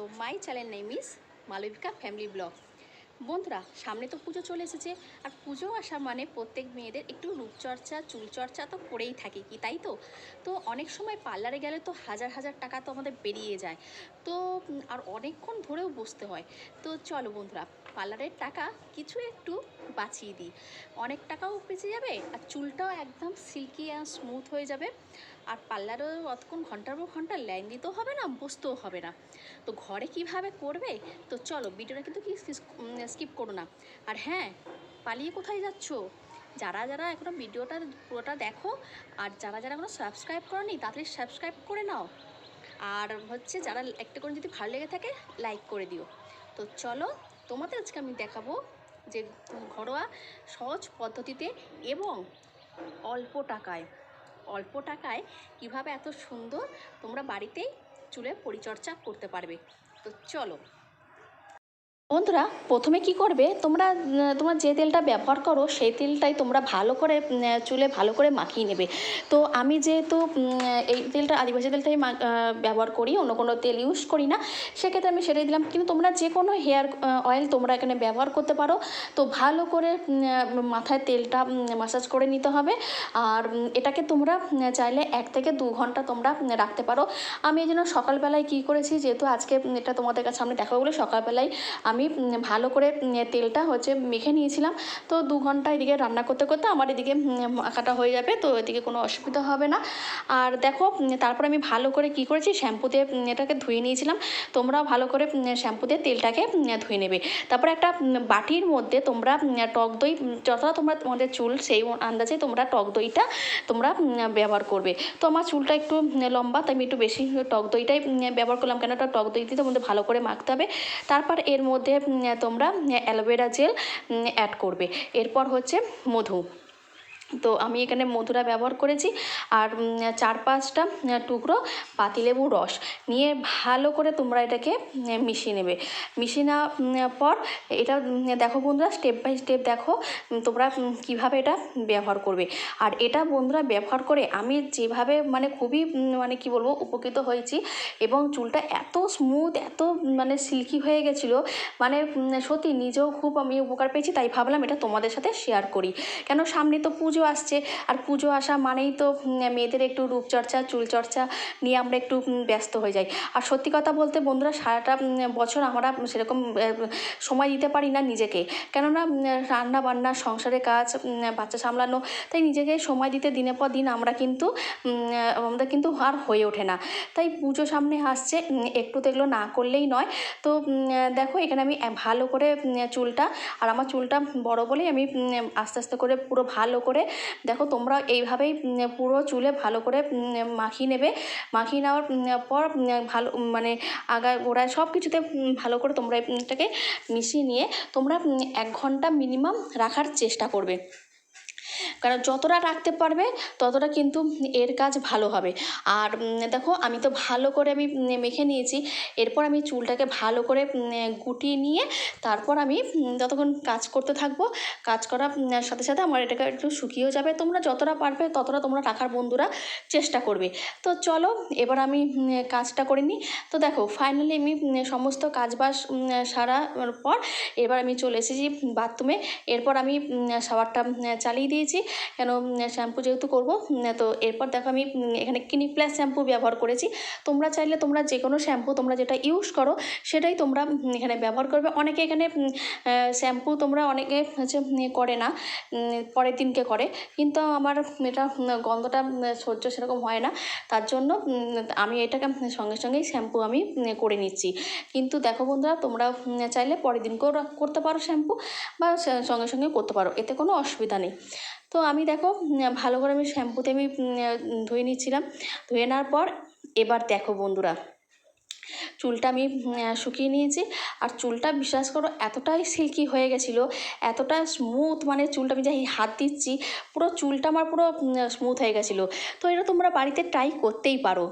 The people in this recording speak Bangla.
তো my channel name is Malabika family blog. বন্ধুরা, সামনে তো পুজো চলে এসেছে, আর পুজো আসা মানে প্রত্যেক মেয়েদের একটু রূপচর্চা, চুলচর্চা তো করেই থাকে কি, তাই তো? তো অনেক সময় পার্লারে গেলে তো হাজার হাজার টাকা তো আমাদের বেরিয়ে যায়। তো আর অনেকক্ষণ ধরেও বসতে হয়। তো চলো বন্ধুরা, পার্লারের টাকা কিছু একটু বাঁচিয়ে দিই। অনেক টাকাও বেঁচে যাবে, আর চুলটাও একদম সিল্কি আর স্মুথ হয়ে যাবে। আর পার্লারেও অতক্ষণ ঘণ্টার পর ঘণ্টা লাইন দিতেও হবে না, বসতেও হবে না। তো ঘরে কীভাবে করবে? তো চলো ভিডিওটা কিন্তু কি স্কিপ করো না। আর হ্যাঁ পালিয়ে কোথায় যাচ্ছ? যারা যারা এখনও ভিডিওটা, পুরোটা দেখো, আর যারা যারা এখনও সাবস্ক্রাইব করনি, তাড়াতাড়ি সাবস্ক্রাইব করে নাও। আর হচ্ছে যারা একটা করে যদি ভালো লেগে থাকে লাইক করে দিও। তো চলো, তোমাদের আজকে আমি দেখাবো যে ঘরোয়া সহজ পদ্ধতিতে এবং অল্প টাকায় অল্প টাকায় কীভাবে এত সুন্দর তোমরা বাড়িতেই চুলের পরিচর্যা করতে পারবে। তো চলো বন্ধুরা, প্রথমে কি করবে? তোমরা তোমরা যে তেলটা ব্যবহার করো, সেই তেলটাই তোমরা ভালো করে চুলে ভালো করে মাখিয়ে নেবে। তো আমি যেহেতু এই তেলটা, আদিবাসী তেলটাই ব্যবহার করি, অন্য কোনো তেল ইউজ করি না, সেক্ষেত্রে আমি সেটাই দিলাম। কিন্তু তোমরা যে কোনো হেয়ার অয়েল তোমরা এখানে ব্যবহার করতে পারো। তো ভালো করে মাথায় তেলটা মাসাজ করে নিতে হবে। আর এটাকে তোমরা চাইলে এক থেকে দু ঘণ্টা তোমরা রাখতে পারো। আমি এই জন্য সকালবেলায় কী করেছি, যেহেতু আজকে এটা তোমাদের কাছে সামনে দেখাবো বলে সকালবেলায় আমি উম, ভালো করে তেলটা হচ্ছে মেখে নিয়েছিলাম। তো দু ঘণ্টা এদিকে রান্না করতে করতে আমার এদিকে মাখাটা হয়ে যাবে তো এদিকে কোনো অসুবিধা হবে না। আর দেখো তারপর আমি ভালো করে কি করেছি শ্যাম্পু দিয়ে এটাকে ধুয়ে নিয়েছিলাম। তোমরাও ভালো করে শ্যাম্পু দিয়ে তেলটাকে ধুয়ে নেবে। তারপর একটা বাটির মধ্যে তোমরা টক দই যতটা তোমরা তোমাদের চুল সেই আন্দাজে তোমরা টক দইটা তোমরা ব্যবহার করবে। তো আমার চুলটা একটু লম্বা তাই আমি একটু বেশি টক দইটাই ব্যবহার করলাম। কেন ওটা টক দই দিয়ে তোমাদের ভালো করে মাখতে হবে। তারপর এর মধ্যে উম, তোমরা অ্যালোভেরা জেল অ্যাড করবে। এরপর হচ্ছে মধু। তো আমি এখানে মধুরা ব্যবহার করেছি আর চার পাঁচটা টুকরো পাতিলেবুর রস নিয়ে ভালো করে তোমরা এটাকে মিশিয়ে নেবে। মিশিয়ে নেওয়ার পর এটা দেখো বন্ধুরা স্টেপ বাই স্টেপ দেখো তোমরা কীভাবে এটা ব্যবহার করবে। আর এটা বন্ধুরা ব্যবহার করে আমি যেভাবে মানে খুবই মানে কি বলব, উপকৃত হয়েছি এবং চুলটা এত স্মুথ এত মানে সিল্কি হয়ে গেছিল মানে সত্যি নিজেও খুব আমি উপকার পেয়েছি, তাই ভাবলাম এটা তোমাদের সাথে শেয়ার করি। কেন সামনে তো পুজো আসছে। আর পুজো আসা মানেই তো মেয়েদের একটু রূপচর্চা, চুলচর্চা নিয়ে আমরা একটু ব্যস্ত হয়ে যাই। আর সত্যি কথা বলতে বন্ধুরা, সারাটা বছর আমরা সেরকম সময় দিতে পারি না নিজেকে। কেননা রান্না বান্না সংসারের কাজ বাচ্চা সামলানো, তাই নিজেকে সময় দিতে দিনের পর দিন আমরা কিন্তু আমাদের কিন্তু আর হয়ে ওঠে না। তাই পুজো সামনে আসছে একটু তো না করলেই নয়। তো দেখো, এখানে আমি, ভালো করে চুলটা, আর আমার চুলটা বড় বলেই আমি আস্তে আস্তে করে, পুরো ভালো করে দেখো তোমরা এইভাবেই পুরো চুলে ভালো করে মাখিয়ে নেবে। মাখিয়ে নেওয়ার পর ভালো মানে আগা গোড়ায় সব কিছুতে ভালো করে তোমরা এটাকে মিশিয়ে নিয়ে তোমরা এক ঘণ্টা মিনিমাম রাখার চেষ্টা করবে। কারণ যতটা রাখতে পারবে ততটা কিন্তু এর কাজ ভালো হবে। আর দেখো আমি তো ভালো করে আমি মেখে নিয়েছি। এরপর আমি চুলটাকে ভালো করে গুটিয়ে নিয়ে তারপর আমি উম, যতক্ষণ কাজ করতে থাকব কাজ করার সাথে সাথে আমার এটাকে একটু শুকিয়েও যাবে। তোমরা যতটা পারবে ততটা তোমরা রাখার বন্ধুরা চেষ্টা করবে। তো চলো এবার আমি কাজটা করে নিই। তো দেখো ফাইনালি আমি সমস্ত কাজবাজ উম, সারার পর এবার আমি চলে এসেছি বাথরুমে। এরপর আমি শাওয়ারটা চালিয়ে দিয়েছি। কেন শ্যাম্পু যেহেতু করব তো এরপর দেখো আমি এখানে ক্লিনিক প্লাস শ্যাম্পু ব্যবহার করেছি। তোমরা চাইলে তোমরা যে কোনো শ্যাম্পু তোমরা যেটা ইউজ করো, সেটাই তোমরা এখানে ব্যবহার করবে। অনেকে এখানে শ্যাম্পু তোমরা অনেকে হচ্ছে করে না পরের দিনকে করে। কিন্তু আমার এটা গন্ধটা সহ্য সেরকম হয় না। তার জন্য আমি এটাকে সঙ্গে সঙ্গেই শ্যাম্পু আমি করে নিচ্ছি। কিন্তু দেখো বন্ধুরা, তোমরা চাইলে পরের দিনকেও করতে পারো শ্যাম্পু বা সঙ্গে সঙ্গে করতে পারো। এতে কোনো অসুবিধা নেই। তো আমি দেখো ভালো করে আমি শ্যাম্পুতে আমি ধুয়ে নিচ্ছিলাম। ধুয়ে নেওয়ার পর এবার দেখো বন্ধুরা, চুলটা আমি শুকিয়ে নিয়েছি। আর চুলটা বিশ্বাস করো, এতটাই সিল্কি হয়ে গেছিল, এতটা স্মুথ মানে চুলটা আমি যাই হাত দিচ্ছি, পুরো চুলটা আমার পুরো স্মুথ হয়ে গেছিল। তো এটা তোমরা বাড়িতে ট্রাই করতেই পারো।